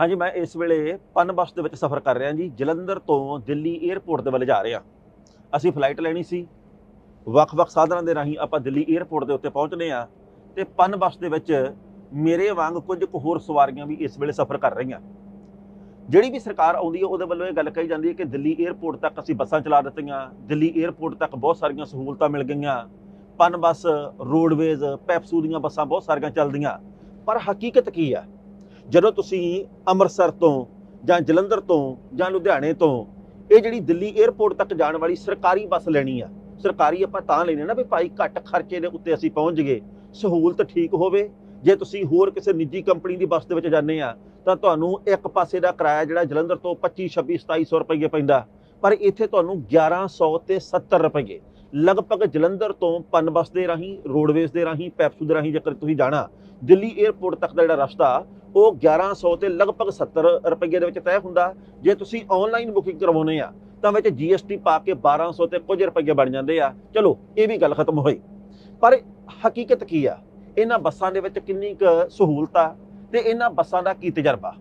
ਹਾਂਜੀ, ਮੈਂ ਇਸ ਵੇਲੇ ਪਨ ਪਨਬੱਸ ਦੇ ਵਿੱਚ ਸਫ਼ਰ ਕਰ ਰਿਹਾ ਜੀ। ਜਲੰਧਰ ਤੋਂ ਦਿੱਲੀ 에ਅਰਪੋਰਟ ਦੇ ਵੱਲ ਜਾ ਰਿਹਾ। ਅਸੀਂ ਫਲਾਈਟ ਲੈਣੀ ਸੀ। ਵੱਖ-ਵੱਖ ਸਾਧਨਾਂ ਦੇ ਰਾਹੀਂ ਆਪਾਂ ਦਿੱਲੀ 에ਅਰਪੋਰਟ ਦੇ ਉੱਤੇ ਪਹੁੰਚਨੇ ਆ ਤੇ ਪਨਬੱਸ ਦੇ ਵਿੱਚ ਮੇਰੇ ਵਾਂਗ ਕੁਝ ਕੁ ਹੋਰ ਸਵਾਰੀਆਂ ਵੀ ਇਸ ਵੇਲੇ ਸਫ਼ਰ ਕਰ ਰਹੀਆਂ। ਜਿਹੜੀ ਵੀ ਸਰਕਾਰ ਆਉਂਦੀ ਹੈ, ਉਹਦੇ ਵੱਲੋਂ ਇਹ ਗੱਲ ਕਹੀ ਜਾਂਦੀ ਹੈ ਕਿ ਦਿੱਲੀ 에ਅਰਪੋਰਟ ਤੱਕ ਅਸੀਂ ਬੱਸਾਂ ਚਲਾ ਦਿੱਤੀਆਂ। ਦਿੱਲੀ 에ਅਰਪੋਰਟ ਤੱਕ ਬਹੁਤ ਸਾਰੀਆਂ ਸਹੂਲਤਾਂ ਮਿਲ ਗਈਆਂ। ਪਨ ਪਨਬੱਸ ਰੋਡਵੇਜ਼ ਪੈਪਸੂ ਦੀਆਂ ਬੱਸਾਂ ਬਹੁਤ ਸਾਰੀਆਂ ਚੱਲਦੀਆਂ। ਪਰ ਹਕੀਕਤ ਕੀ ਆ ਜਦੋਂ ਤੁਸੀਂ ਅੰਮ੍ਰਿਤਸਰ ਤੋਂ ਜਾਂ ਜਲੰਧਰ ਤੋਂ ਜਾਂ ਲੁਧਿਆਣੇ ਤੋਂ ਇਹ ਜਿਹੜੀ ਦਿੱਲੀ 에ਅਰਪੋਰਟ ਤੱਕ ਜਾਣ ਵਾਲੀ ਸਰਕਾਰੀ ਬੱਸ ਲੈਣੀ ਆ, ਸਰਕਾਰੀ ਆਪਾਂ ਤਾਂ ਲੈਣੀ ਨਾ ਵੀ ਭਾਈ ਘੱਟ ਖਰਚੇ ਦੇ ਉੱਤੇ ਅਸੀਂ ਪਹੁੰਚ ਗਏ ਸਹੂਲਤ ਠੀਕ ਹੋਵੇ। ਜੇ ਤੁਸੀਂ ਹੋਰ ਕਿਸੇ ਨਿੱਜੀ ਕੰਪਨੀ ਦੀ ਬੱਸ ਦੇ ਵਿੱਚ ਜਾਂਦੇ ਆ, ਤਾਂ ਤੁਹਾਨੂੰ ਇੱਕ ਪਾਸੇ ਦਾ ਕਿਰਾਇਆ ਜਿਹੜਾ ਜਲੰਧਰ ਤੋਂ 25 26 2700 ਰੁਪਏ ਪੈਂਦਾ। ਪਰ ਇੱਥੇ ਤੁਹਾਨੂੰ 1100 ਤੇ 70 ਰੁਪਏ। ਲਗਭਗ ਜਲੰਧਰ ਤੋਂ ਪਨ ਬੱਸ ਦੇ ਰਾਹੀਂ, ਰੋਡਵੇਜ਼ ਦੇ ਰਾਹੀਂ, ਪੈਪਸੂ ਦੇ ਰਾਹੀਂ ਜੇਕਰ ਤੁਸੀਂ ਜਾਣਾ, ਦਿੱਲੀ 에ਅਰਪੋਰਟ ਤੱਕ ਦਾ ਜਿਹੜਾ ਰਸਤਾ ਉਹ 1100 ਤੇ ਲਗਭਗ 70 ਰੁਪਏ ਦੇ ਵਿੱਚ ਤੈਅ ਹੁੰਦਾ। ਜੇ ਤੁਸੀਂ ਆਨਲਾਈਨ ਬੁਕਿੰਗ ਕਰਵਾਉਨੇ ਆ, ਤਾਂ ਵਿੱਚ GST ਪਾ ਕੇ 1200 ਤੇ ਕੁਝ ਰੁਪਏ ਬਣ ਜਾਂਦੇ ਆ। ਚਲੋ, ਇਹ ਵੀ ਗੱਲ ਖਤਮ ਹੋਈ। ਪਰ ਹਕੀਕਤ ਕੀ ਆ? ਇਹਨਾਂ ਬੱਸਾਂ ਦੇ ਵਿੱਚ ਕਿੰਨੀ ਕੁ ਸਹੂਲਤ ਆ ਤੇ ਇਹਨਾਂ ਬੱਸਾਂ ਦਾ ਕੀ ਤਜਰਬਾ?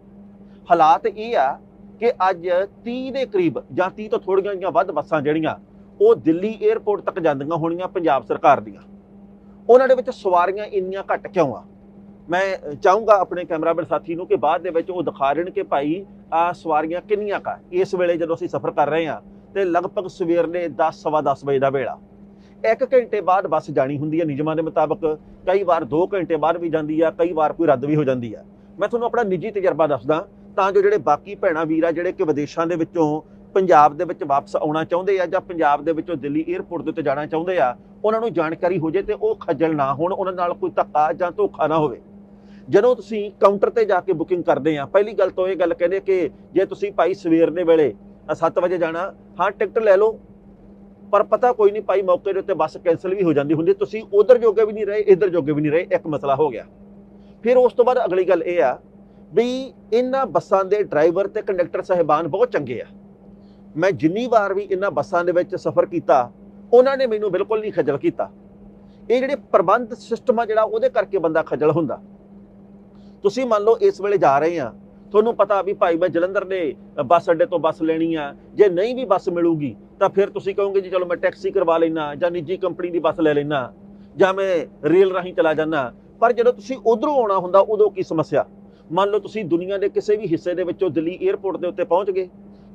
ਹਾਲਾਤ ਇਹ ਆ ਕਿ ਅੱਜ 30 ਦੇ ਕਰੀਬ ਜਾਂ 30 ਤੋਂ ਥੋੜੀਆਂ ਜਿਹੀਆਂ ਵੱਧ ਬੱਸਾਂ ਜਿਹੜੀਆਂ, ਉਹ ਦਿੱਲੀ 에ਅਰਪੋਰਟ ਤੱਕ ਜਾਂਦੀਆਂ ਹੋਣੀਆਂ ਪੰਜਾਬ ਸਰਕਾਰ ਦੀਆਂ। ਉਹਨਾਂ ਦੇ ਵਿੱਚ ਸਵਾਰੀਆਂ ਇੰਨੀਆਂ ਘੱਟ ਕਿਉਂ ਆ? ਮੈਂ ਚਾਹੂੰਗਾ ਆਪਣੇ ਕੈਮਰਾਮੈਨ ਸਾਥੀ ਨੂੰ ਕਿ ਬਾਅਦ ਦੇ ਵਿੱਚ ਉਹ ਦਿਖਾ ਰਹਿਣ ਕਿ ਭਾਈ, ਆ ਸਵਾਰੀਆਂ ਕਿੰਨੀਆਂ ਕਾ ਇਸ ਵੇਲੇ ਜਦੋਂ ਅਸੀਂ ਸਫ਼ਰ ਕਰ ਰਹੇ ਹਾਂ, ਤੇ ਲਗਭਗ ਸਵੇਰ ਦੇ 10 ਸਵਾ 10 ਵਜੇ ਦਾ ਵੇਲਾ। ਇੱਕ ਘੰਟੇ ਬਾਅਦ ਬੱਸ ਜਾਣੀ ਹੁੰਦੀ ਹੈ, ਨਿਯਮਾਂ ਦੇ ਮੁਤਾਬਕ। ਕਈ ਵਾਰ 2 ਘੰਟੇ ਬਾਅਦ ਵੀ ਜਾਂਦੀ ਆ, ਕਈ ਵਾਰ ਕੋਈ ਰੱਦ ਵੀ ਹੋ ਜਾਂਦੀ ਆ। ਮੈਂ ਤੁਹਾਨੂੰ ਆਪਣਾ ਨਿੱਜੀ ਤਜਰਬਾ ਦੱਸਦਾ, ਤਾਂ ਜੋ ਜਿਹੜੇ ਬਾਕੀ ਭੈਣਾ, ਵੀਰ ਆ ਜਿਹੜੇ ਕਿ ਵਿਦੇਸ਼ਾਂ ਦੇ ਵਿੱਚੋਂ ਪੰਜਾਬ ਦੇ ਵਿੱਚ ਵਾਪਸ ਆਉਣਾ ਚਾਹੁੰਦੇ ਆ ਜਾਂ ਪੰਜਾਬ ਦੇ ਵਿੱਚੋਂ ਦਿੱਲੀ 에ਅਰਪੋਰਟ ਦੇ ਉੱਤੇ ਜਾਣਾ ਚਾਹੁੰਦੇ ਆ, ਉਹਨਾਂ ਨੂੰ ਜਾਣਕਾਰੀ ਹੋ ਜੇ ਤੇ ਉਹ ਖੱਜਲ ਨਾ ਹੋਣ, ਉਹਨਾਂ ਨਾਲ ਕੋਈ ਧੱਕਾ ਜਾਂ ਧੋਖਾ ਨਾ ਹੋਵੇ। ਜਦੋਂ ਤੁਸੀਂ ਕਾਊਂਟਰ ਤੇ ਜਾ ਕੇ ਬੁਕਿੰਗ ਕਰਦੇ ਆ, ਪਹਿਲੀ ਗੱਲ ਤਾਂ ਇਹ ਗੱਲ ਕਹਿੰਦੇ ਕਿ ਜੇ ਤੁਸੀਂ ਭਾਈ ਸਵੇਰ ਦੇ ਵੇਲੇ 7 ਵਜੇ ਜਾਣਾ, ਹਾਂ ਟਿਕਟ ਲੈ ਲਓ। ਪਰ ਪਤਾ ਕੋਈ ਨਹੀਂ ਭਾਈ ਮੌਕੇ ਦੇ ਉੱਤੇ ਬੱਸ ਕੈਨਸਲ ਵੀ ਹੋ ਜਾਂਦੀ ਹੁੰਦੀ, ਤੁਸੀਂ ਉਧਰ ਜੋਗੇ ਵੀ ਨਹੀਂ ਰਹੇ, ਇੱਧਰ ਜੋਗੇ ਵੀ ਨਹੀਂ ਰਹੇ, ਇੱਕ ਮਸਲਾ ਹੋ ਗਿਆ। ਫਿਰ ਉਸ ਤੋਂ ਬਾਅਦ ਅਗਲੀ ਗੱਲ ਇਹ ਆ ਵੀ ਇਹਨਾਂ ਬੱਸਾਂ ਦੇ ਡਰਾਈਵਰ ਤੇ ਕੰਡਕਟਰ ਸਹਿਬਾਨ ਬਹੁਤ ਚੰਗੇ ਆ। ਮੈਂ ਜਿੰਨੀ ਵਾਰ ਵੀ ਇਹਨਾਂ ਬੱਸਾਂ ਦੇ ਵਿੱਚ ਸਫ਼ਰ ਕੀਤਾ, ਉਹਨਾਂ ਨੇ ਮੈਨੂੰ ਬਿਲਕੁਲ ਨਹੀਂ ਖੱਜਲ ਕੀਤਾ। ਇਹ ਜਿਹੜੇ ਪ੍ਰਬੰਧ ਸਿਸਟਮ ਆ ਜਿਹੜਾ, ਉਹਦੇ ਕਰਕੇ ਬੰਦਾ ਖੱਜਲ ਹੁੰਦਾ। ਤੁਸੀਂ ਮੰਨ ਲਓ ਇਸ ਵੇਲੇ ਜਾ ਰਹੇ ਆ, ਤੁਹਾਨੂੰ ਪਤਾ ਵੀ ਭਾਈ ਮੈਂ ਜਲੰਧਰ ਦੇ ਬੱਸ ਅੱਡੇ ਤੋਂ ਬੱਸ ਲੈਣੀ ਆ, ਜੇ ਨਹੀਂ ਵੀ ਬੱਸ ਮਿਲੂਗੀ, ਤਾਂ ਫਿਰ ਤੁਸੀਂ ਕਹੋਗੇ ਜੀ ਚਲੋ ਮੈਂ ਟੈਕਸੀ ਕਰਵਾ ਲੈਣਾ ਜਾਂ ਨਿੱਜੀ ਕੰਪਨੀ ਦੀ ਬੱਸ ਲੈ ਲੈਣਾ ਜਾਂ ਮੈਂ ਰੇਲ ਰਾਹੀਂ ਚਲਾ ਜਾਣਾ ਪਰ ਜਦੋਂ ਤੁਸੀਂ ਉਧਰੋਂ ਆਉਣਾ ਹੁੰਦਾ ਉਦੋਂ ਕੀ ਸਮੱਸਿਆ? ਮੰਨ ਲਓ ਤੁਸੀਂ ਦੁਨੀਆ ਦੇ ਕਿਸੇ ਵੀ ਹਿੱਸੇ ਦੇ ਵਿੱਚੋਂ ਦਿੱਲੀ 에ਅਰਪੋਰਟ ਦੇ ਉੱਤੇ ਪਹੁੰਚ ਗਏ,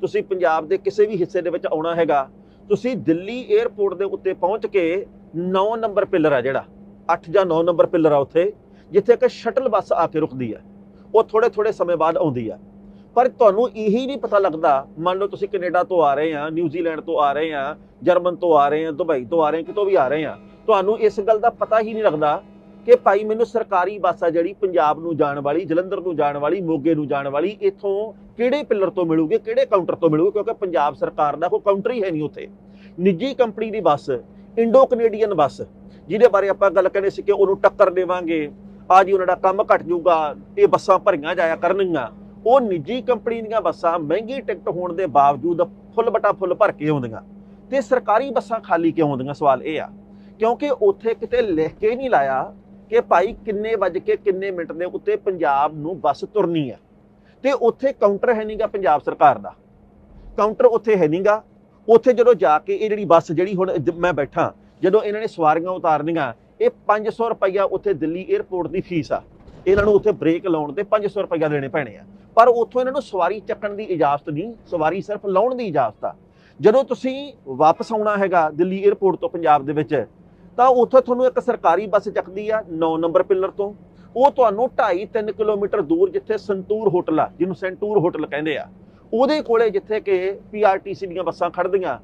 ਤੁਸੀਂ ਪੰਜਾਬ ਦੇ ਕਿਸੇ ਵੀ ਹਿੱਸੇ ਦੇ ਵਿੱਚ ਆਉਣਾ ਹੈਗਾ, ਤੁਸੀਂ ਦਿੱਲੀ 에ਅਰਪੋਰਟ ਦੇ ਉੱਤੇ ਪਹੁੰਚ ਕੇ 9 ਨੰਬਰ ਪਿੱਲਰ ਆ ਜਿਹੜਾ 8 ਜਾਂ 9 ਨੰਬਰ ਪਿੱਲਰ ਆ ਉੱਥੇ ਜਿੱਥੇ ਕਿ ਸ਼ਟਲ ਬੱਸ ਆ ਕੇ ਰੁਕਦੀ ਹੈ, ਉਹ ਥੋੜੇ ਥੋੜੇ ਸਮੇਂ ਬਾਅਦ ਆਉਂਦੀ ਆ ਪਰ ਤੁਹਾਨੂੰ ਇਹੀ ਨਹੀਂ ਪਤਾ ਲੱਗਦਾ, ਮੰਨ ਲਓ ਤੁਸੀਂ ਕੈਨੇਡਾ ਤੋਂ ਆ ਰਹੇ ਆ ਨਿਊਜ਼ੀਲੈਂਡ ਤੋਂ ਆ ਰਹੇ ਆ ਜਰਮਨ ਤੋਂ ਆ ਰਹੇ ਆ ਦੁਬਈ ਤੋਂ ਆ ਰਹੇ ਕਿਤੋਂ ਵੀ ਆ ਰਹੇ ਆ ਤੁਹਾਨੂੰ ਇਸ ਗੱਲ ਦਾ ਪਤਾ ਹੀ ਨਹੀਂ ਲੱਗਦਾ ਕਿ ਭਾਈ ਮੈਨੂੰ ਸਰਕਾਰੀ ਬੱਸ ਆ ਜਿਹੜੀ ਪੰਜਾਬ ਨੂੰ ਜਾਣ ਵਾਲੀ, ਜਲੰਧਰ ਨੂੰ ਜਾਣ ਵਾਲੀ, ਮੋਗੇ ਨੂੰ ਜਾਣ ਵਾਲੀ, ਇੱਥੋਂ ਕਿਹੜੇ ਪਿੱਲਰ ਤੋਂ ਮਿਲੂਗੀ, ਕਿਹੜੇ ਕਾਊਂਟਰ ਤੋਂ ਮਿਲੂਗੀ, ਕਿਉਂਕਿ ਪੰਜਾਬ ਸਰਕਾਰ ਦਾ ਕੋਈ ਕਾਊਂਟਰ ਹੀ ਹੈ ਨਹੀਂ ਉੱਥੇ। ਨਿੱਜੀ ਕੰਪਨੀ ਦੀ ਬੱਸ ਇੰਡੋ ਕੈਨੇਡੀਅਨ ਬੱਸ, ਜਿਹਦੇ ਬਾਰੇ ਆਪਾਂ ਗੱਲ ਕਰਨੀ ਸੀ ਕਿ ਉਹਨੂੰ ਟੱਕਰ ਦੇਵਾਂਗੇ। ਆ ਜੀ ਉਹਨਾਂ ਦਾ ਕੰਮ ਘਟ ਜਾਊਗਾ, ਇਹ ਬੱਸਾਂ ਭਰੀਆਂ ਜਾਇਆ ਕਰਨਗੀਆਂ। ਉਹ ਨਿੱਜੀ ਕੰਪਨੀ ਦੀਆਂ ਬੱਸਾਂ ਮਹਿੰਗੀ ਟਿਕਟ ਹੋਣ ਦੇ ਬਾਵਜੂਦ ਫੁੱਲ ਬਟਾ ਫੁੱਲ ਭਰ ਕੇ ਆਉਂਦੀਆਂ। ਤੇ ਸਰਕਾਰੀ ਬੱਸਾਂ ਖਾਲੀ ਕਿਉਂ ਆਉਂਦੀਆਂ, ਸਵਾਲ ਇਹ ਆ। ਕਿਉਂਕਿ ਉੱਥੇ ਕਿਤੇ ਲਿਖ ਕੇ ਨਹੀਂ ਲਾਇਆ ਕਿ ਭਾਈ ਕਿੰਨੇ ਵਜ ਕੇ ਕਿੰਨੇ ਮਿੰਟ ਦੇ ਉੱਤੇ ਪੰਜਾਬ ਨੂੰ ਬੱਸ ਤੁਰਨੀ ਹੈ ਤੇ ਉੱਥੇ ਕਾਊਂਟਰ ਹੈ ਨਹੀਂਗਾ ਪੰਜਾਬ ਸਰਕਾਰ ਦਾ। ਕਾਊਂਟਰ ਉੱਥੇ ਹੈ ਨਹੀਂਗਾ ਉੱਥੇ ਜਦੋਂ ਜਾ ਕੇ ਇਹ ਜਿਹੜੀ ਬੱਸ ਜਿਹੜੀ ਹੁਣ ਜ- ਮੈਂ ਬੈਠਾ, ਜਦੋਂ ਇਹਨਾਂ ਨੇ ਸਵਾਰੀਆਂ ਉਤਾਰਨੀਆਂ ਇਹ 500 ਰੁਪਈਆ ਉੱਥੇ ਦਿੱਲੀ 에ਅਰਪੋਰਟ ਦੀ ਫੀਸ ਆ। ਇਹਨਾਂ ਨੂੰ ਉੱਥੇ ਬ੍ਰੇਕ ਲਾਉਣ ਤੇ 500 ਰੁਪਈਆ ਦੇਣੇ ਪੈਣੇ ਆ। ਪਰ ਉੱਥੋਂ ਇਹਨਾਂ ਨੂੰ ਸਵਾਰੀ ਚੱਕਣ ਦੀ ਇਜਾਜ਼ਤ ਨਹੀਂ, ਸਵਾਰੀ ਸਿਰਫ ਲਾਉਣ ਦੀ ਇਜਾਜ਼ਤ ਆ। ਜਦੋਂ ਤੁਸੀਂ ਵਾਪਸ ਆਉਣਾ ਹੈਗਾ ਦਿੱਲੀ 에ਅਰਪੋਰਟ ਤੋਂ ਪੰਜਾਬ ਦੇ ਵਿੱਚ, ਤਾਂ ਉੱਥੇ ਤੁਹਾਨੂੰ ਇੱਕ ਸਰਕਾਰੀ ਬੱਸ ਚੱਕਦੀ ਆ 9 ਨੰਬਰ ਪਿੱਲਰ ਤੋਂ। ਉਹ ਤੁਹਾਨੂੰ 2.5 3 ਕਿਲੋਮੀਟਰ ਦੂਰ ਜਿੱਥੇ ਸੰਤੂਰ ਹੋਟਲ ਆ, ਜਿਹਨੂੰ ਸੈਂਟੂਰ ਹੋਟਲ ਕਹਿੰਦੇ ਆ, ਉਹਦੇ ਕੋਲੇ ਜਿੱਥੇ ਕਿ ਪੀਆਰਟੀਸੀ ਦੀਆਂ ਬੱਸਾਂ ਖੜਦੀਆਂ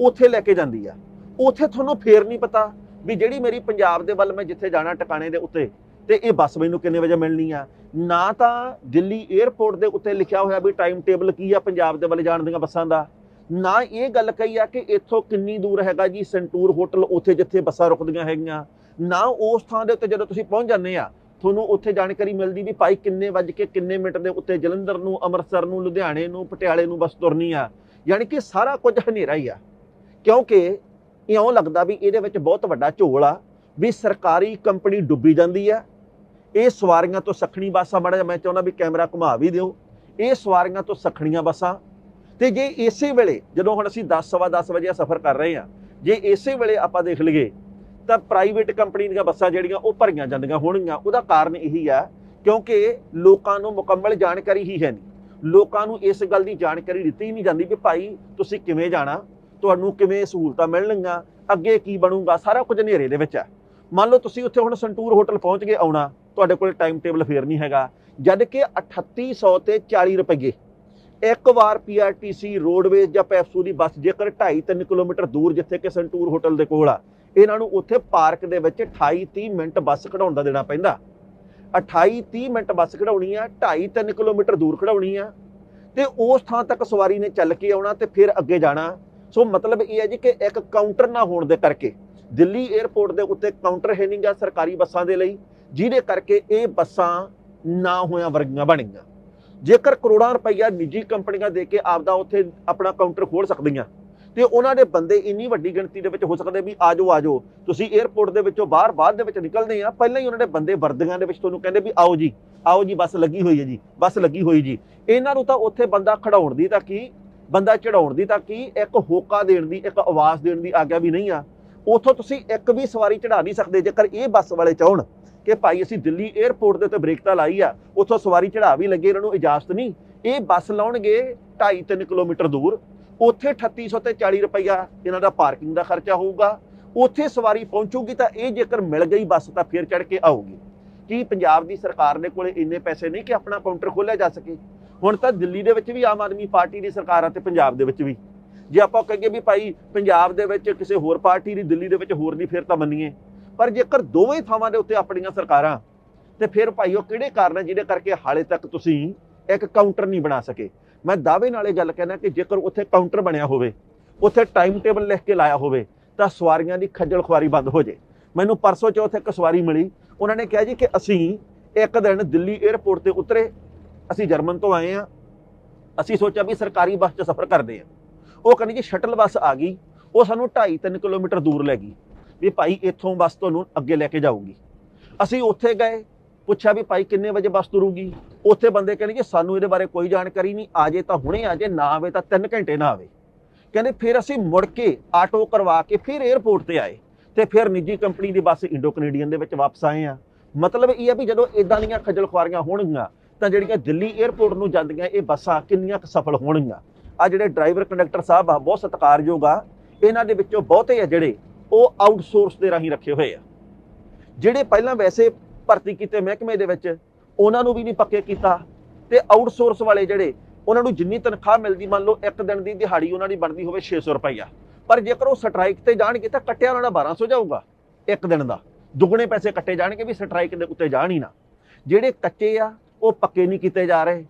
ਉੱਥੇ ਲੈ ਕੇ ਜਾਂਦੀ ਆ। ਉੱਥੇ ਤੁਹਾਨੂੰ ਫੇਰ ਨਹੀਂ ਪਤਾ ਵੀ ਜਿਹੜੀ ਮੇਰੀ ਪੰਜਾਬ ਦੇ ਵੱਲ ਮੈਂ ਜਿੱਥੇ ਜਾਣਾ ਟਿਕਾਣੇ ਦੇ ਉੱਤੇ, ਤੇ ਇਹ ਬੱਸ ਮੈਨੂੰ ਕਿੰਨੇ ਵਜੇ ਮਿਲਣੀ ਆ? ਨਾ ਤਾਂ ਦਿੱਲੀ 에ਅਰਪੋਰਟ ਦੇ ਉੱਤੇ ਲਿਖਿਆ ਹੋਇਆ ਵੀ ਟਾਈਮ ਟੇਬਲ ਕੀ ਆ ਪੰਜਾਬ ਦੇ ਵੱਲ ਜਾਣ ਦੀਆਂ ਬੱਸਾਂ ਦਾ। ਨਾ ਇਹ ਗੱਲ ਕਹੀ ਆ ਕਿ ਇੱਥੋਂ ਕਿੰਨੀ ਦੂਰ ਹੈਗਾ ਜੀ, ਸੈਂਟੂਰ ਹੋਟਲ ਉੱਥੇ ਜਿੱਥੇ ਬੱਸਾਂ ਰੁਕਦੀਆਂ ਹੈਗੀਆਂ। ਨਾ ਉਸ ਥਾਂ ਦੇ ਉੱਤੇ ਜਦੋਂ ਤੁਸੀਂ ਪਹੁੰਚ ਜਾਂਦੇ ਆ, ਤੁਹਾਨੂੰ ਉੱਥੇ ਜਾਣਕਾਰੀ ਮਿਲਦੀ ਵੀ ਭਾਈ ਕਿੰਨੇ ਵੱਜ ਕੇ ਕਿੰਨੇ ਮਿੰਟ ਦੇ ਉੱਤੇ ਜਲੰਧਰ ਨੂੰ, ਅੰਮ੍ਰਿਤਸਰ ਨੂੰ, ਲੁਧਿਆਣੇ ਨੂੰ, ਪਟਿਆਲੇ ਨੂੰ ਬੱਸ ਤੁਰਨੀ ਆ। ਯਾਨੀ ਕਿ ਸਾਰਾ ਕੁਝ ਹਨੇਰਾ ਹੀ ਆ। ਕਿਉਂਕਿ ਇਉਂ ਲੱਗਦਾ ਵੀ ਇਹਦੇ ਵਿੱਚ ਬਹੁਤ ਵੱਡਾ ਝੋਲ ਆ, ਵੀ ਸਰਕਾਰੀ ਕੰਪਨੀ ਡੁੱਬੀ ਜਾਂਦੀ ਆ। ਇਹ ਸਵਾਰੀਆਂ ਤੋਂ ਸਖਣੀ ਬੱਸਾਂ, ਮੜਾ ਮੈਂ ਚਾਹੁੰਦਾ ਵੀ ਕੈਮਰਾ ਘੁਮਾ ਵੀ ਦਿਓ। ਇਹ ਸਵਾਰੀਆਂ ਤੋਂ ਸਖਣੀਆਂ ਬੱਸਾਂ, ਤੇ ਜੇ ਇਸੇ ਵੇਲੇ ਜਦੋਂ ਹੁਣ ਅਸੀਂ 10 ਸਵਾ 10 ਵਜੇ ਸਫ਼ਰ ਕਰ ਰਹੇ ਹਾਂ ਜੇ ਇਸੇ ਵੇਲੇ ਆਪਾਂ ਦੇਖ ਲਈਏ, ਤਾਂ ਪ੍ਰਾਈਵੇਟ ਕੰਪਨੀ ਦੀਆਂ ਬੱਸਾਂ ਜਿਹੜੀਆਂ ਉਹ ਭਰੀਆਂ ਜਾਂਦੀਆਂ ਹੋਣਗੀਆਂ। ਉਹਦਾ ਕਾਰਨ ਇਹੀ ਆ, ਕਿਉਂਕਿ ਲੋਕਾਂ ਨੂੰ ਮੁਕੰਮਲ ਜਾਣਕਾਰੀ ਹੀ ਹੈ ਨਹੀਂ। ਲੋਕਾਂ ਨੂੰ ਇਸ ਗੱਲ ਦੀ ਜਾਣਕਾਰੀ ਦਿੱਤੀ ਹੀ ਨਹੀਂ ਜਾਂਦੀ ਕਿ ਭਾਈ, ਤੁਸੀਂ ਕਿਵੇਂ ਜਾਣਾ? ਤੁਹਾਨੂੰ ਕਿਵੇਂ ਸਹੂਲਤਾਂ ਮਿਲਣਗੀਆਂ, ਅੱਗੇ ਕੀ ਬਣੂਗਾ, ਸਾਰਾ ਕੁਝ ਹਨੇਰੇ ਦੇ ਵਿੱਚ ਹੈ। ਮੰਨ ਲਓ ਤੁਸੀਂ ਉੱਥੇ ਹੁਣ ਸੰਟੂਰ ਹੋਟਲ ਪਹੁੰਚ ਗਏ ਆਉਣਾ, ਤੁਹਾਡੇ ਕੋਲ ਟਾਈਮ ਟੇਬਲ ਫੇਰ ਨਹੀਂ ਹੈਗਾ। ਜਦ ਕਿ 3800 ਤੇ 40 ਰੁਪਏ। ਇੱਕ ਵਾਰ ਪੀਆਰਟੀਸੀ ਰੋਡਵੇਜ਼ ਜਾਂ ਪੈਪਸੂ ਦੀ ਬੱਸ ਜੇਕਰ 2.5-3 ਕਿਲੋਮੀਟਰ ਦੂਰ ਜਿੱਥੇ ਕਿ ਸੰਟੂਰ ਹੋਟਲ ਦੇ ਕੋਲ ਆ, ਇਹਨਾਂ ਨੂੰ ਉੱਥੇ ਪਾਰਕ ਦੇ ਵਿੱਚ 28-30 ਮਿੰਟ ਬੱਸ ਖੜਾਉਣ ਦਾ ਦੇਣਾ ਪੈਂਦਾ। 28-30 ਮਿੰਟ ਬੱਸ ਖੜਾਉਣੀ ਆ 2.5-3 ਕਿਲੋਮੀਟਰ ਦੂਰ ਖੜਾਉਣੀ ਆ, ਤੇ ਉਸ ਥਾਂ ਤੱਕ ਸਵਾਰੀ ਨੇ ਚੱਲ ਕੇ ਆਉਣਾ ਤੇ ਫਿਰ ਅੱਗੇ ਜਾਣਾ। ਸੋ ਮਤਲਬ ਇਹ ਹੈ ਜੀ ਕਿ ਇੱਕ ਕਾਊਂਟਰ ਨਾ ਹੋਣ ਦੇ ਕਰਕੇ ਦਿੱਲੀ 에ਅਰਪੋਰਟ ਦੇ ਉੱਤੇ ਕਾਊਂਟਰ ਹੈ ਨਹੀਂਗਾ ਸਰਕਾਰੀ ਬੱਸਾਂ ਦੇ ਲਈ, ਜਿਹਦੇ ਕਰਕੇ ਇਹ ਬੱਸਾਂ ਨਾ ਹੋਇਆ ਵਰਗੀਆਂ ਬਣੀਆਂ। ਜੇਕਰ ਕਰੋੜਾਂ ਰੁਪਈਆ ਨਿੱਜੀ ਕੰਪਨੀਆਂ ਦੇ ਕੇ ਆਪਦਾ ਉੱਥੇ ਆਪਣਾ ਕਾਊਂਟਰ ਖੋਲ ਸਕਦੀਆਂ, ਤੇ ਉਹਨਾਂ ਦੇ ਬੰਦੇ ਇੰਨੀ ਵੱਡੀ ਗਿਣਤੀ ਦੇ ਵਿੱਚ ਹੋ ਸਕਦੇ ਵੀ ਆਜੋ ਆਜੋ ਤੁਸੀਂ 에ਅਰਪੋਰਟ ਦੇ ਵਿੱਚੋਂ ਬਾਹਰ ਬਾਅਦ ਦੇ ਵਿੱਚ ਨਿਕਲਦੇ ਆ, ਪਹਿਲਾਂ ਹੀ ਉਹਨਾਂ ਦੇ ਬੰਦੇ ਵਰਦੀਆਂ ਦੇ ਵਿੱਚ ਤੁਹਾਨੂੰ ਕਹਿੰਦੇ ਵੀ ਆਓ ਜੀ ਆਓ ਜੀ, ਬੱਸ ਲੱਗੀ ਹੋਈ ਹੈ ਜੀ, ਬੱਸ ਲੱਗੀ ਹੋਈ ਜੀ। ਇਹਨਾਂ ਨੂੰ ਤਾਂ ਉੱਥੇ ਬੰਦਾ ਖੜਾਉਣ ਦੀ ਤਾਂ ਕੀ ਬੰਦਾ ਚੜਾਉਣ ਦੀ ਤਾਂ ਕੀ, ਇੱਕ ਹੋਕਾ ਦੇਣ ਦੀ, ਇੱਕ ਆਵਾਜ਼ ਦੇਣ ਦੀ ਆਗਿਆ ਵੀ ਨਹੀਂ ਆ। ਉਥੋਂ ਤੁਸੀਂ ਇੱਕ ਵੀ ਸਵਾਰੀ ਚੜਾ ਨਹੀਂ ਸਕਦੇ, ਜੇਕਰ ਇਹ ਬੱਸ ਵਾਲੇ ਚਾਹਣ ਕਿ ਭਾਈ ਅਸੀਂ ਦਿੱਲੀ 에ਅਰਪੋਰਟ ਦੇ ਉੱਤੇ ਬ੍ਰੇਕ ਤਾਂ ਲਾਈ ਆ, ਉਥੋਂ ਸਵਾਰੀ ਚੜਾ ਵੀ ਲੱਗੇ, ਇਹਨਾਂ ਨੂੰ ਇਜਾਜ਼ਤ ਨਹੀਂ। ਇਹ ਬੱਸ ਲਾਉਣਗੇ 2.5-3 ਕਿਲੋਮੀਟਰ ਦੂਰ, ਉੱਥੇ 3800 ਤੇ 40 ਰੁਪਈਆ ਇਹਨਾਂ ਦਾ ਪਾਰਕਿੰਗ ਦਾ ਖਰਚਾ ਹੋਊਗਾ। ਉੱਥੇ ਸਵਾਰੀ ਪਹੁੰਚੂਗੀ ਤਾਂ ਇਹ ਜੇਕਰ ਮਿਲ ਗਈ ਬੱਸ ਤਾਂ ਫਿਰ ਚੜ ਕੇ ਆਊਗੀ। ਕੀ ਪੰਜਾਬ ਦੀ ਸਰਕਾਰ ਦੇ ਕੋਲੇ ਇੰਨੇ ਪੈਸੇ ਨਹੀਂ ਕਿ ਆਪਣਾ ਕਾਊਂਟਰ ਖੋਲਿਆ ਜਾ ਸਕੇ? ਹੁਣ ਤਾਂ ਦਿੱਲੀ ਦੇ ਵਿੱਚ ਵੀ ਆਮ ਆਦਮੀ ਪਾਰਟੀ ਦੀ ਸਰਕਾਰ ਆ ਤੇ ਪੰਜਾਬ ਦੇ ਵਿੱਚ ਵੀ। ਜੇ ਆਪਾਂ ਕਹੀਏ ਵੀ ਭਾਈ ਪੰਜਾਬ ਦੇ ਵਿੱਚ ਕਿਸੇ ਹੋਰ ਪਾਰਟੀ ਦੀ ਦਿੱਲੀ ਦੇ ਵਿੱਚ ਹੋਰ ਨਹੀਂ, ਫਿਰ ਤਾਂ ਮੰਨੀਏ। ਪਰ ਜੇਕਰ ਦੋਵੇਂ ਥਾਵਾਂ ਦੇ ਉੱਤੇ ਆਪਣੀਆਂ ਸਰਕਾਰਾਂ, ਤੇ ਫਿਰ ਭਾਈ ਉਹ ਕਿਹੜੇ ਕਾਰਨ ਹੈ ਜਿਹਦੇ ਕਰਕੇ ਹਾਲੇ ਤੱਕ ਤੁਸੀਂ ਇੱਕ ਕਾਊਂਟਰ ਨਹੀਂ ਬਣਾ ਸਕੇ? ਮੈਂ ਦਾਅਵੇ ਨਾਲ ਇਹ ਗੱਲ ਕਹਿਣਾ ਕਿ ਜੇਕਰ ਉੱਥੇ ਕਾਊਂਟਰ ਬਣਿਆ ਹੋਵੇ, ਉੱਥੇ ਟਾਈਮ ਟੇਬਲ ਲਿਖ ਕੇ ਲਾਇਆ ਹੋਵੇ, ਤਾਂ ਸਵਾਰੀਆਂ ਦੀ ਖੱਜਲ ਖੁਆਰੀ ਬੰਦ ਹੋ ਜੇ। ਮੈਨੂੰ ਪਰਸੋਂ 'ਚ ਉੱਥੇ ਇੱਕ ਸਵਾਰੀ ਮਿਲੀ। ਉਹਨਾਂ ਨੇ ਕਿਹਾ ਜੀ ਕਿ ਅਸੀਂ ਇੱਕ ਦਿਨ ਦਿੱਲੀ 에ਅਰਪੋਰਟ ਤੇ ਉਤਰੇ ਅਸੀਂ ਜਰਮਨ ਤੋਂ ਆਏ ਆ ਅਸੀਂ ਸੋਚਿਆ ਵੀ ਸਰਕਾਰੀ ਬੱਸ 'ਚ ਸਫ਼ਰ ਕਰਦੇ ਆ ਉਹ ਕਹਿੰਦੇ ਜੀ ਸ਼ਟਲ ਬੱਸ ਆ ਗਈ, ਉਹ ਸਾਨੂੰ 2.5-3 ਕਿਲੋਮੀਟਰ ਦੂਰ ਲੈ ਗਈ, ਵੀ ਭਾਈ ਇੱਥੋਂ ਬੱਸ ਤੁਹਾਨੂੰ ਅੱਗੇ ਲੈ ਕੇ ਜਾਊਗੀ। ਅਸੀਂ ਉੱਥੇ ਗਏ, ਪੁੱਛਿਆ ਵੀ ਭਾਈ ਕਿੰਨੇ ਵਜੇ ਬੱਸ ਤੁਰੂਗੀ? ਉੱਥੇ ਬੰਦੇ ਕਹਿੰਦੇ ਜੀ ਸਾਨੂੰ ਇਹਦੇ ਬਾਰੇ ਕੋਈ ਜਾਣਕਾਰੀ ਨਹੀਂ, ਆ ਜੇ ਤਾਂ ਹੁਣੇ ਆ ਜੇ, ਨਾ ਆਵੇ ਤਾਂ 3 ਘੰਟੇ ਨਾ ਆਵੇ। ਕਹਿੰਦੇ ਫਿਰ ਅਸੀਂ ਮੁੜ ਕੇ ਆਟੋ ਕਰਵਾ ਕੇ ਫਿਰ 에ਅਰਪੋਰਟ ਤੇ ਆਏ ਤੇ ਫਿਰ ਨਿੱਜੀ ਕੰਪਨੀ ਦੀ ਬੱਸ ਇੰਡੋ ਕੈਨੇਡੀਅਨ ਦੇ ਵਿੱਚ ਵਾਪਸ ਆਏ ਆ ਮਤਲਬ ਇਹ ਆ ਵੀ ਜਦੋਂ ਇਦਾਂ ਦੀਆਂ ਖੱਜਲ ਖੁਆਰੀਆਂ ਹੋਣਗੀਆਂ ਤਾਂ ਜਿਹੜੀਆਂ ਦਿੱਲੀ 에ਅਰਪੋਰਟ ਨੂੰ ਜਾਂਦੀਆਂ, ਇਹ ਬੱਸਾਂ ਕਿੰਨੀਆਂ ਕੁ ਸਫਲ ਹੋਣਗੀਆਂ? ਆ ਜਿਹੜੇ ਡਰਾਈਵਰ ਕੰਡਕਟਰ ਸਾਹਿਬ ਆ, ਬਹੁਤ ਸਤਿਕਾਰਯੋਗ ਆ। ਇਹਨਾਂ ਦੇ ਵਿੱਚੋਂ ਬਹੁਤੇ ਆ ਜਿਹੜੇ ਉਹ ਆਊਟਸੋਰਸ ਦੇ ਰਾਹੀਂ ਰੱਖੇ ਹੋਏ ਆ। ਜਿਹੜੇ ਪਹਿਲਾਂ ਵੈਸੇ ਭਰਤੀ ਕੀਤੇ ਮਹਿਕਮੇ ਦੇ ਵਿੱਚ, ਉਹਨਾਂ ਨੂੰ ਵੀ ਨਹੀਂ ਪੱਕੇ ਕੀਤਾ। ਤੇ ਆਊਟਸੋਰਸ ਵਾਲੇ ਜਿਹੜੇ, ਉਹਨਾਂ ਨੂੰ ਜਿੰਨੀ ਤਨਖਾਹ ਮਿਲਦੀ, ਮੰਨ ਲਓ ਇੱਕ ਦਿਨ ਦੀ ਦਿਹਾੜੀ ਉਹਨਾਂ ਦੀ ਬਣਦੀ ਹੋਵੇ 600 ਰੁਪਈਆ। ਪਰ ਜੇਕਰ ਉਹ ਸਟ੍ਰਾਈਕ ਤੇ ਜਾਣਗੇ, ਤਾਂ ਕੱਟਿਆ ਉਹਨਾਂ ਦਾ 1200 ਜਾਊਗਾ ਇੱਕ ਦਿਨ ਦਾ। ਦੁੱਗਣੇ ਪੈਸੇ ਕੱਟੇ ਜਾਣਗੇ ਵੀ ਸਟ੍ਰਾਈਕ ਦੇ ਉੱਤੇ ਜਾਣ ਹੀ ਨਾ। ਜਿਹੜੇ ਕੱਚੇ ਆ ਉਹ ਪੱਕੇ ਨਹੀਂ ਕੀਤੇ ਜਾ ਰਹੇ।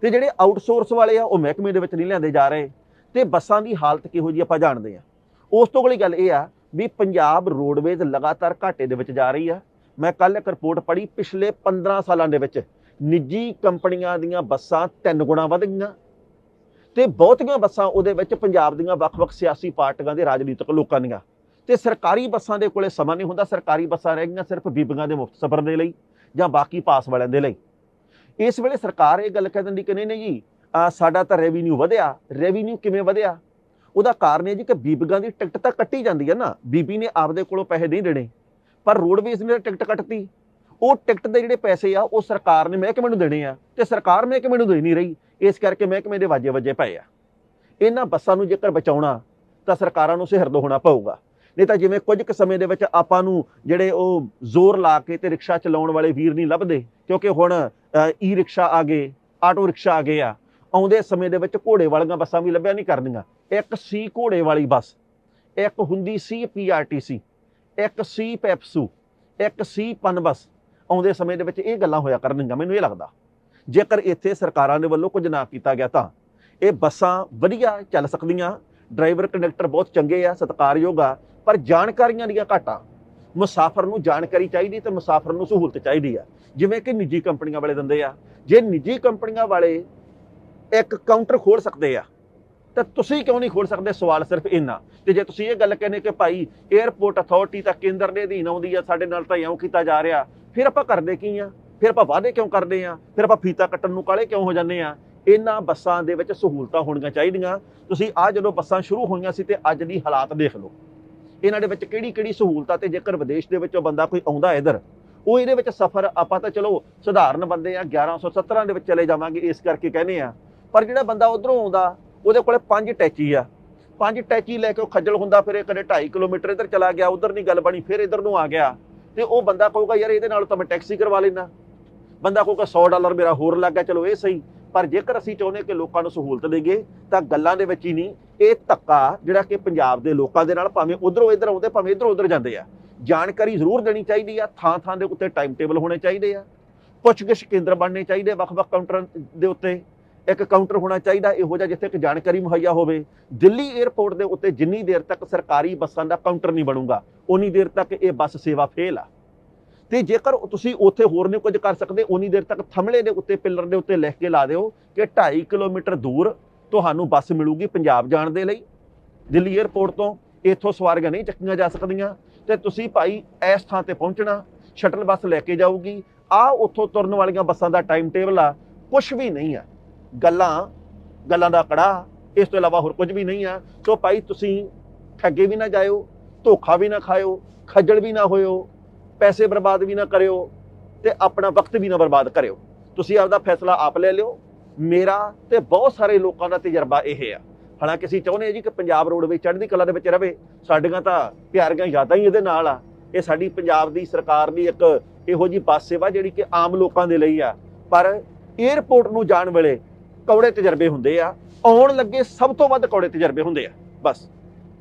ਤੇ ਜਿਹੜੇ ਆਊਟਸੋਰਸ ਵਾਲੇ ਆ, ਉਹ ਮਹਿਕਮੇ ਦੇ ਵਿੱਚ ਨਹੀਂ ਲਿਆਂਦੇ ਜਾ ਰਹੇ। ਤੇ ਬੱਸਾਂ ਦੀ ਹਾਲਤ ਕਿਹੋ ਜੀ ਆਪਾਂ ਜਾਣਦੇ ਆ। ਉਸ ਤੋਂ ਅਗਲੀ ਗੱਲ ਇਹ ਆ ਵੀ ਪੰਜਾਬ ਰੋਡਵੇਜ਼ ਲਗਾਤਾਰ ਘਾਟੇ ਦੇ ਵਿੱਚ ਜਾ ਰਹੀ ਆ। ਮੈਂ ਕੱਲ ਇੱਕ ਰਿਪੋਰਟ ਪੜ੍ਹੀ, ਪਿਛਲੇ 15 ਸਾਲਾਂ ਦੇ ਵਿੱਚ ਨਿੱਜੀ ਕੰਪਨੀਆਂ ਦੀਆਂ ਬੱਸਾਂ ਤਿੰਨ ਗੁਣਾ ਵਧ ਗਈਆਂ। ਤੇ ਬਹੁਤੀਆਂ ਬੱਸਾਂ ਉਹਦੇ ਵਿੱਚ ਪੰਜਾਬ ਦੀਆਂ ਵੱਖ-ਵੱਖ ਸਿਆਸੀ ਪਾਰਟੀਆਂ ਦੇ ਰਾਜਨੀਤਿਕ ਲੋਕਾਂ ਦੀਆਂ। ਤੇ ਸਰਕਾਰੀ ਬੱਸਾਂ ਦੇ ਕੋਲੇ ਸਮਾਂ ਨਹੀਂ ਹੁੰਦਾ, ਸਰਕਾਰੀ ਬੱਸਾਂ ਰਹਿ ਗਈਆਂ ਸਿਰਫ ਬੀਬੀਆਂ ਦੇ ਮੁਫਤ ਸਫ਼ਰ ਦੇ ਲਈ ਜਾਂ ਬਾਕੀ ਪਾਸ ਵਾਲਿਆਂ ਦੇ ਲਈ। ਇਸ ਵੇਲੇ ਸਰਕਾਰ ਇਹ ਗੱਲ ਕਹਿ ਦਿੰਦੀ ਕਿ ਨਹੀਂ ਨਹੀਂ ਜੀ ਸਾਡਾ ਤਾਂ ਰੈਵਨਿਊ ਵਧਿਆ। ਰੈਵਨਿਊ ਕਿਵੇਂ ਵਧਿਆ? ਉਹਦਾ ਕਾਰਨ ਇਹ ਜੀ ਕਿ ਬੀਬੀਆਂ ਦੀ ਟਿਕਟ ਤਾਂ ਕੱਟੀ ਜਾਂਦੀ ਹੈ ਨਾ। ਬੀਬੀ ਨੇ ਆਪਦੇ ਕੋਲੋਂ ਪੈਸੇ ਨਹੀਂ ਦੇਣੇ, ਪਰ ਰੋਡਵੇਜ਼ ਨੇ ਟਿਕਟ ਕੱਟਤੀ। ਉਹ ਟਿਕਟ ਦੇ ਜਿਹੜੇ ਪੈਸੇ ਆ, ਉਹ ਸਰਕਾਰ ਨੇ ਮਹਿਕਮੇ ਨੂੰ ਦੇਣੇ ਆ ਤੇ ਸਰਕਾਰ ਮਹਿਕਮੇ ਨੂੰ ਦੇ ਨਹੀਂ ਰਹੀ। ਇਸ ਕਰਕੇ ਮਹਿਕਮੇ ਦੇ ਵਾਜੇ ਵਜੇ ਪਏ ਆ। ਇਹਨਾਂ ਬੱਸਾਂ ਨੂੰ ਜੇਕਰ ਬਚਾਉਣਾ, ਤਾਂ ਸਰਕਾਰਾਂ ਨੂੰ ਸਿਹਰਦ ਹੋਣਾ ਪਊਗਾ। ਨਹੀਂ ਤਾਂ ਜਿਵੇਂ ਕੁਝ ਕੁ ਸਮੇਂ ਦੇ ਵਿੱਚ ਆਪਾਂ ਨੂੰ ਜਿਹੜੇ ਉਹ ਜ਼ੋਰ ਲਾ ਕੇ ਤੇ ਰਿਕਸ਼ਾ ਚਲਾਉਣ ਵਾਲੇ ਵੀਰ ਨਹੀਂ ਲੱਭਦੇ, ਕਿਉਂਕਿ ਹੁਣ ਈ ਰਿਕਸ਼ਾ ਆ ਗਏ ਆਟੋ ਰਿਕਸ਼ਾ ਆ ਗਏ ਆ। ਆਉਂਦੇ ਸਮੇਂ ਦੇ ਵਿੱਚ ਘੋੜੇ ਵਾਲੀਆਂ ਬੱਸਾਂ ਵੀ ਲੱਭਿਆ ਨਹੀਂ ਕਰਨੀਆਂ। ਇੱਕ ਸੀ ਘੋੜੇ ਵਾਲੀ ਬੱਸ, ਇੱਕ ਹੁੰਦੀ ਸੀ ਪੀਆਰਟੀਸੀ, ਇੱਕ ਸੀ ਪੈਪਸੂ, ਇੱਕ ਸੀ ਪਨ ਬੱਸ। ਆਉਂਦੇ ਸਮੇਂ ਦੇ ਵਿੱਚ ਇਹ ਗੱਲਾਂ ਹੋਇਆ ਕਰਨਗੀਆਂ ਮੈਨੂੰ ਇਹ ਲੱਗਦਾ। ਜੇਕਰ ਇੱਥੇ ਸਰਕਾਰਾਂ ਦੇ ਵੱਲੋਂ ਕੁਝ ਨਾ ਕੀਤਾ ਗਿਆ ਤਾਂ ਇਹ ਬੱਸਾਂ ਵਧੀਆ ਚੱਲ ਸਕਦੀਆਂ, ਡਰਾਈਵਰ ਕੰਡਕਟਰ ਬਹੁਤ ਚੰਗੇ ਆ, ਸਤਿਕਾਰਯੋਗ ਆ, ਪਰ ਜਾਣਕਾਰੀਆਂ ਦੀਆਂ ਘਾਟਾਂ। ਮੁਸਾਫਰ ਨੂੰ ਜਾਣਕਾਰੀ ਚਾਹੀਦੀ ਤੇ ਮੁਸਾਫਰ ਨੂੰ ਸਹੂਲਤ ਚਾਹੀਦੀ ਆ। ਜਿਵੇਂ ਕਿ ਨਿੱਜੀ ਕੰਪਨੀਆਂ ਵਾਲੇ ਦਿੰਦੇ ਆ, ਜੇ ਨਿੱਜੀ ਕੰਪਨੀਆਂ ਵਾਲੇ ਇੱਕ ਕਾਊਂਟਰ ਖੋਲ ਸਕਦੇ ਆ, ਤਾਂ ਤੁਸੀਂ ਕਿਉਂ ਨਹੀਂ ਖੋਲ ਸਕਦੇ? ਸਵਾਲ ਸਿਰਫ ਇੰਨਾ। ਤੇ ਜੇ ਤੁਸੀਂ ਇਹ ਗੱਲ ਕਹਿੰਦੇ ਕਿ ਭਾਈ 에ਅਰਪੋਰਟ ਅਥਾਰਟੀ ਤਾਂ ਕੇਂਦਰ ਦੇ ਅਧੀਨ ਆਉਂਦੀ ਆ, ਸਾਡੇ ਨਾਲ ਤਾਂ ਇਉਂ ਕੀਤਾ ਜਾ ਰਿਹਾ, ਫਿਰ ਆਪਾਂ ਕਰਦੇ ਕੀ ਆ? ਫਿਰ ਆਪਾਂ ਵਾਅਦੇ ਕਿਉਂ ਕਰਦੇ ਆ? ਫਿਰ ਆਪਾਂ ਫੀਤਾ ਕੱਟਣ ਨੂੰ ਕਾਲੇ ਕਿਉਂ ਹੋ ਜਾਂਦੇ ਆ? ਇਹਨਾਂ ਬੱਸਾਂ ਦੇ ਵਿੱਚ ਸਹੂਲਤਾਂ ਹੋਣੀਆਂ ਚਾਹੀਦੀਆਂ। ਤੁਸੀਂ ਆ ਜਦੋਂ ਬੱਸਾਂ ਸ਼ੁਰੂ ਹੋਈਆਂ ਸੀ ਤੇ ਅੱਜ ਦੀ ਹਾਲਾਤ ਦੇਖ ਲਓ। ਇਹਨਾਂ ਦੇ ਵਿੱਚ ਕਿਹੜੀ ਕਿਹੜੀ ਸਹੂਲਤਾਂ ਤੇ ਜੇਕਰ ਵਿਦੇਸ਼ ਦੇ ਵਿੱਚੋਂ ਬੰਦਾ ਕੋਈ ਆਉਂਦਾ ਇਧਰ ਉਹ ਇਹਦੇ ਵਿੱਚ ਸਫ਼ਰ ਆਪਾਂ ਤਾਂ ਚਲੋ ਸਧਾਰਨ ਬੰਦੇ ਆ 1117 ਦੇ ਵਿੱਚ ਚਲੇ ਜਾਵਾਂਗੇ, ਇਸ ਕਰਕੇ ਕਹਿੰਦੇ ਆ। ਪਰ ਜਿਹੜਾ ਬੰਦਾ ਉਧਰੋਂ ਆਉਂਦਾ, ਉਹਦੇ ਕੋਲੇ ਪੰਜ ਟੈਚੀ ਆ। ਪੰਜ ਟੈਚੀ ਲੈ ਕੇ ਉਹ ਖੱਜਲ ਹੁੰਦਾ, ਫਿਰ ਇਹ ਕਦੇ 2.5 ਕਿਲੋਮੀਟਰ ਇੱਧਰ ਚਲਾ ਗਿਆ, ਉਧਰ ਨਹੀਂ ਗੱਲ ਬਣੀ, ਫਿਰ ਇੱਧਰ ਨੂੰ ਆ ਗਿਆ। ਤੇ ਉਹ ਬੰਦਾ ਕਹੂਗਾ, ਯਾਰ ਇਹਦੇ ਨਾਲ ਤਾਂ ਮੈਂ ਟੈਕਸੀ ਕਰਵਾ ਲੈਣਾ ਬੰਦਾ ਕਹੂਗਾ 100 ਡਾਲਰ ਮੇਰਾ ਹੋਰ ਲੱਗ ਗਿਆ। ਚਲੋ ਇਹ ਸਹੀ। ਪਰ ਜੇਕਰ ਅਸੀਂ ਚਾਹੁੰਦੇ ਕਿ ਲੋਕਾਂ ਨੂੰ ਸਹੂਲਤ ਦੇਈਏ, ਤਾਂ ਗੱਲਾਂ ਦੇ ਵਿੱਚ ਹੀ ਨਹੀਂ। ਇਹ ਧੱਕਾ ਜਿਹੜਾ ਕਿ ਪੰਜਾਬ ਦੇ ਲੋਕਾਂ ਦੇ ਨਾਲ, ਭਾਵੇਂ ਉਧਰੋਂ ਇੱਧਰ ਆਉਂਦੇ, ਭਾਵੇਂ ਇੱਧਰੋਂ ਉੱਧਰ ਜਾਂਦੇ ਆ। ਜਾਣਕਾਰੀ ਜ਼ਰੂਰ ਦੇਣੀ ਚਾਹੀਦੀ ਆ ਥਾਂ ਥਾਂ ਦੇ ਉੱਤੇ ਟਾਈਮ ਟੇਬਲ ਹੋਣੇ ਚਾਹੀਦੇ ਆ। ਪੁੱਛਗਿੱਛ ਕੇਂਦਰ ਬਣਨੇ ਚਾਹੀਦੇ ਵੱਖ-ਵੱਖ ਕਾਊਂਟਰਾਂ ਦੇ ਉੱਤੇ। ਇੱਕ ਕਾਊਂਟਰ ਹੋਣਾ ਚਾਹੀਦਾ ਇਹੋ ਜਿਹਾ ਜਿੱਥੇ ਕਿ ਜਾਣਕਾਰੀ ਮੁਹੱਈਆ ਹੋਵੇ। ਦਿੱਲੀ 에ਅਰਪੋਰਟ ਦੇ ਉੱਤੇ ਜਿੰਨੀ ਦੇਰ ਤੱਕ ਸਰਕਾਰੀ ਬੱਸਾਂ ਦਾ ਕਾਊਂਟਰ ਨਹੀਂ ਬਣੂਗਾ ਉਨੀ ਦੇਰ ਤੱਕ ਇਹ ਬੱਸ ਸੇਵਾ ਫੇਲ ਆ। ਤੇ ਜੇਕਰ ਤੁਸੀਂ ਉੱਥੇ ਹੋਰ ਨਹੀਂ ਕੁਝ ਕਰ ਸਕਦੇ ਉਨੀ ਦੇਰ ਤੱਕ ਥੰਮਲੇ ਦੇ ਉੱਤੇ, ਪਿੱਲਰ ਦੇ ਉੱਤੇ ਲਿਖ ਕੇ ਲਾ ਦਿਓ ਕਿ 2.5 ਕਿਲੋਮੀਟਰ ਦੂਰ ਤੁਹਾਨੂੰ ਬੱਸ ਮਿਲੂਗੀ ਪੰਜਾਬ ਜਾਣ ਦੇ ਲਈ। ਦਿੱਲੀ 에ਅਰਪੋਰਟ ਤੋਂ ਇੱਥੋਂ ਸਵਾਰੀਆਂ ਨਹੀਂ ਚੱਕੀਆਂ ਜਾ ਸਕਦੀਆਂ ਤੇ ਤੁਸੀਂ ਭਾਈ ਇਸ ਥਾਂ ਤੇ ਪਹੁੰਚਣਾ ਸ਼ਟਲ ਬੱਸ ਲੈ ਕੇ ਜਾਊਗੀ। ਆ ਉੱਥੋਂ ਤੁਰਨ ਵਾਲੀਆਂ ਬੱਸਾਂ ਦਾ ਟਾਈਮ ਟੇਬਲ ਆ ਕੁਝ ਵੀ ਨਹੀਂ ਆ। ਗੱਲਾਂ ਗੱਲਾਂ ਦਾ ਕੜਾ, ਇਸ ਤੋਂ ਇਲਾਵਾ ਹੋਰ ਕੁਝ ਵੀ ਨਹੀਂ ਆ। ਸੋ ਭਾਈ ਤੁਸੀਂ ਠੱਗੇ ਵੀ ਨਾ ਜਾਇਓ, ਧੋਖਾ ਵੀ ਨਾ ਖਾਇਓ, ਖੱਜਲ ਵੀ ਨਾ ਹੋਇਓ, ਪੈਸੇ ਬਰਬਾਦ ਵੀ ਨਾ ਕਰਿਓ ਤੇ ਆਪਣਾ ਵਕਤ ਵੀ ਨਾ ਬਰਬਾਦ ਕਰਿਓ। ਤੁਸੀਂ ਆਪਦਾ ਫੈਸਲਾ ਆਪ ਲੈ ਲਿਓ। ਮੇਰਾ ਤੇ ਬਹੁਤ ਸਾਰੇ ਲੋਕਾਂ ਦਾ ਤਜਰਬਾ ਇਹ ਆ। ਹਾਲਾਂਕਿ ਅਸੀਂ ਚਾਹੁੰਦੇ ਹਾਂ ਜੀ ਕਿ ਪੰਜਾਬ ਰੋਡਵੇਜ਼ ਚੜ੍ਹਦੀ ਕਲਾ ਦੇ ਵਿੱਚ ਰਵੇ ਸਾਡੀਆਂ ਤਾਂ ਪਿਆਰੀਆਂ ਯਾਦਾਂ ਹੀ ਇਹਦੇ ਨਾਲ ਆ। ਇਹ ਸਾਡੀ ਪੰਜਾਬ ਦੀ ਸਰਕਾਰ ਦੀ ਇੱਕ ਇਹੋ ਜੀ ਬੱਸ ਸੇਵਾ ਜਿਹੜੀ ਕਿ ਆਮ ਲੋਕਾਂ ਦੇ ਲਈ ਆ। ਪਰ 에ਅਰਪੋਰਟ ਨੂੰ ਜਾਣ ਵੇਲੇ ਕੌੜੇ ਤਜਰਬੇ ਹੁੰਦੇ ਆ। ਆਉਣ ਲੱਗੇ ਸਭ ਤੋਂ ਵੱਧ ਕੌੜੇ ਤਜਰਬੇ ਹੁੰਦੇ ਆ। ਬਸ।